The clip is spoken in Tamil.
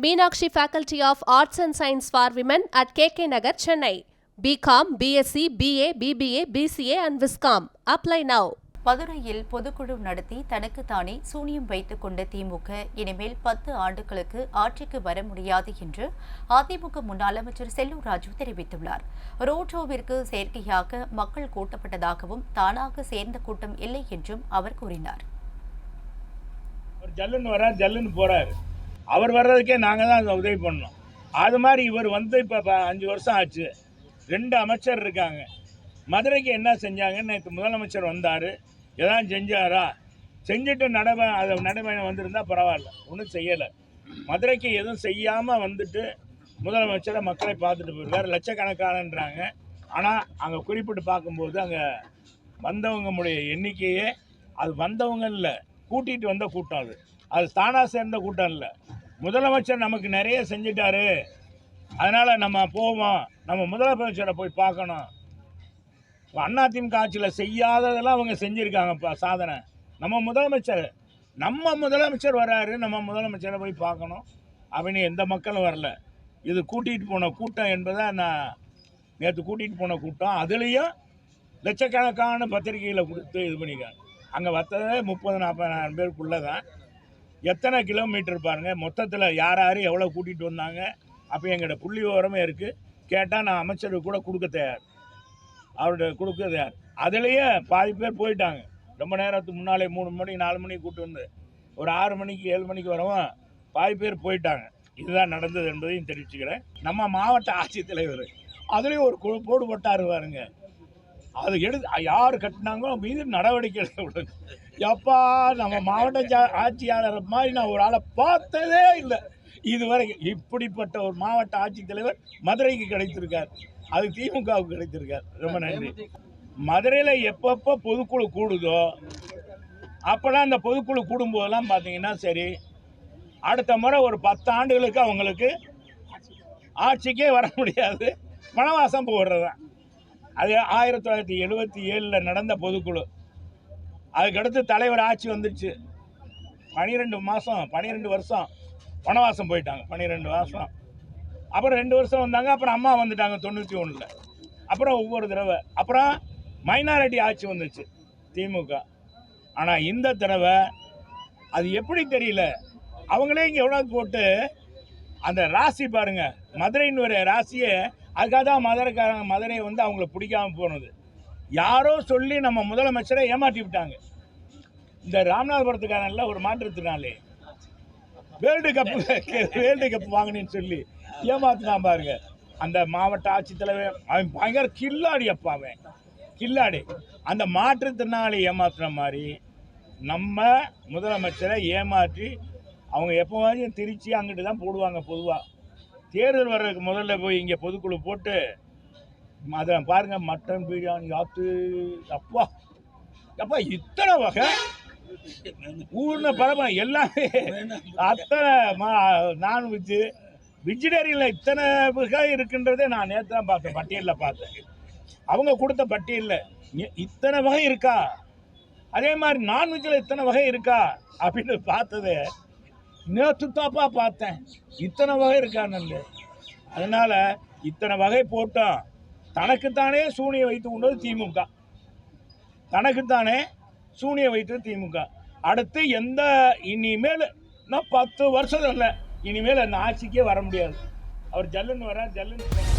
Meenakshi Faculty of Arts and Science for Women at KK Nagar, Chennai. BCom, BSc, BA, BBA, BCA and Viscom. Apply now. மதுரையில் பொதுக்குழு நடத்தி தனக்குத்தானே சூனியம் வைத்துக் கொண்ட திமுக இனிமேல் பத்து ஆண்டுகளுக்கு ஆட்சிக்கு வர முடியாது என்று அதிமுக முன்னாள் அமைச்சர் செல்லூர் ராஜு தெரிவித்துள்ளார் ரோட்ஷோவிற்கு செயற்கையாக மக்கள் கூட்டப்பட்டதாகவும் தானாக சேர்ந்த கூட்டம் இல்லை என்றும் அவர் கூறினார் ஜல்லுன்னு வரார் ஜல்லுன்னு போறாரு அவர் வர்றதுக்கே நாங்கள் தான் உதவி பண்ணோம் அது மாதிரி இவர் வந்து இப்போ அஞ்சு வருஷம் ஆச்சு. ரெண்டு அமைச்சர் இருக்காங்க. மதுரைக்கு என்ன செஞ்சாங்கன்னு நேற்று முதலமைச்சர் வந்தார். எதாவது செஞ்சாரா? செஞ்சுட்டு நடைப அதை நடைமுறை வந்திருந்தால் பரவாயில்ல. ஒன்றும் செய்யலை. மதுரைக்கு எதுவும் செய்யாமல் வந்துட்டு முதலமைச்சரை மக்களை பார்த்துட்டு போயிருக்கார் லட்சக்கணக்கானன்றாங்க ஆனால் அங்கே குறிப்பிட்டு பார்க்கும்போது அங்கே வந்தவங்களுடைய எண்ணிக்கையே அது வந்தவங்க இல்லை. கூட்டிகிட்டு வந்த கூட்டம் அது. அது தானாக சேர்ந்த கூட்டம் இல்லை. முதலமைச்சர் நமக்கு நிறைய செஞ்சிட்டாரு. அதனால் நம்ம போவோம். நம்ம முதலமைச்சரை போய் பார்க்கணும். அதிமுக ஆட்சியில் செய்யாததெல்லாம் அவங்க செஞ்சுருக்காங்கப்பா சாதனை. நம்ம முதலமைச்சர் நம்ம முதலமைச்சர் வராரு. நம்ம முதலமைச்சரை போய் பார்க்கணும். அப்படின்னு எந்த மக்களும் வரல. இது கூட்டிகிட்டு போன கூட்டம் என்பதை நான் நேற்று கூட்டிகிட்டு போன கூட்டம். அதுலேயும் லட்சக்கணக்கான பத்திரிகையில் கொடுத்து இது பண்ணியிருக்காங்க. அங்கே வர்றதே முப்பது நாற்பதாயிரம் பேருக்குள்ளே தான் எத்தனை கிலோமீட்டர் பாருங்க. மொத்தத்தில் யார் யார் எவ்வளோ கூட்டிகிட்டு வந்தாங்க? அப்போ எங்களோட புள்ளி விவரமே இருக்குது கேட்டால் நான் அமைச்சருக்கு கூட கொடுக்க தயார். அவர்கிட்ட கொடுக்க தயார். அதுலேயே பாதி பேர் போயிட்டாங்க. ரொம்ப நேரத்துக்கு முன்னாலே மூணு மணி நாலு மணிக்கு கூப்பிட்டு வந்து. ஒரு ஆறு மணிக்கு ஏழு மணிக்கு வரவும் பாதி பேர் போயிட்டாங்க. இதுதான் நடந்தது என்பதையும் தெரிவிச்சுக்கிறேன். நம்ம மாவட்ட ஆட்சித்தலைவர் அதுலேயும் ஒரு போடு போட்டாரு பாருங்கள் அது எடுத்து யார் கட்டினாங்களோ மீது நடவடிக்கை எடுக்க விடுங்க. எப்பா நம்ம மாவட்ட ஆட்சியாளர் மாதிரி நான் ஒரு ஆளை பார்த்ததே இல்லை. இதுவரைக்கும் இப்படிப்பட்ட ஒரு மாவட்ட ஆட்சித்தலைவர் மதுரைக்கு கிடைத்திருக்கார். அது திமுகவுக்கு கிடைத்திருக்கார். ரொம்ப நன்றி. மதுரையில் எப்பப்போ பொதுக்குழு கூடுதோ அப்போல்லாம் அந்த பொதுக்குழு கூடும்போதெல்லாம் பார்த்தீங்கன்னா சரி அடுத்த முறை ஒரு பத்து ஆண்டுகளுக்கு அவங்களுக்கு ஆட்சிக்கே வர முடியாது. வனவாசம் போடுறது தான் அது ஆயிரத்தி தொள்ளாயிரத்தி எழுபத்தி ஏழில் நடந்த பொதுக்குழு. அதுக்கடுத்து தலைவர் ஆட்சி வந்துடுச்சு பனிரெண்டு மாதம் பனிரெண்டு வருஷம் வனவாசம் போயிட்டாங்க. பன்னிரெண்டு மாதம் அப்புறம் ரெண்டு வருஷம் வந்தாங்க அப்புறம் அம்மா வந்துட்டாங்க தொண்ணூற்றி ஒன்றில் அப்புறம் ஒவ்வொரு தடவை. அப்புறம் மைனாரிட்டி ஆட்சி வந்துச்சு திமுக. ஆனால் இந்த தடவை அது எப்படி தெரியல. அவங்களே இங்கே எவ்வளோ போட்டு அந்த ராசி பாருங்கள் மதுரைன்னு ஒரு ராசியை அதுக்காக தான் மதுரைக்காரங்க மதுரையை வந்து அவங்கள பிடிக்காம போனது. யாரோ சொல்லி நம்ம முதலமைச்சரை ஏமாற்றி விட்டாங்க. இந்த ராமநாதபுரத்துக்காரன்ல ஒரு மாற்றுத்தினாலே வேர்ல்டு கப் வேர்ல்டு கப் வாங்கினேன்னு சொல்லி ஏமாத்தினான் பாருங்க. அந்த மாவட்ட ஆட்சித்தலைவர் அவன் பயங்கர கில்லாடி அப்பா அவன். கில்லாடி. அந்த மாற்றுத்திறனாளி ஏமாத்துன மாதிரி நம்ம முதலமைச்சரை ஏமாற்றி அவங்க எப்போவாச்சும் திருச்சி அங்கிட்டு தான் போடுவாங்க பொதுவாக தேர்தல் வர்றதுக்கு முதல்ல போய் இங்கே பொதுக்குழு போட்டு அதை பாருங்க மட்டன் பிரியாணி ஆத்து அப்பா அப்பா இத்தனை வகை. ஊர்ன பரம எல்லாமே அத்தனை மா நான்வெஜ்ஜு வெஜிடேரியனில் இத்தனை வகை இருக்குன்றதே நான் நேற்று தான் பார்த்தேன் பட்டியலில் பார்த்தேன். அவங்க கொடுத்த பட்டியலில் இத்தனை வகை இருக்கா? அதே மாதிரி நான்வெஜ்ஜில் இத்தனை வகை இருக்கா? அப்படின்னு பார்த்தது நேற்று தாப்பா பார்த்தேன். இத்தனை வகை இருக்கான்னு அதனால் இத்தனை வகை போட்டோம் தனக்குத்தானே சூனியை வைத்து கொண்டது திமுக. தனக்குத்தானே சூனியை வைத்தது திமுக. அடுத்து எந்த இனிமேல் நான் பத்து வருஷம் இல்லை. இனிமேல் அந்த ஆட்சிக்கே வர முடியாது. அவர் ஜல்லுன்னு வர ஜல்லுன்னு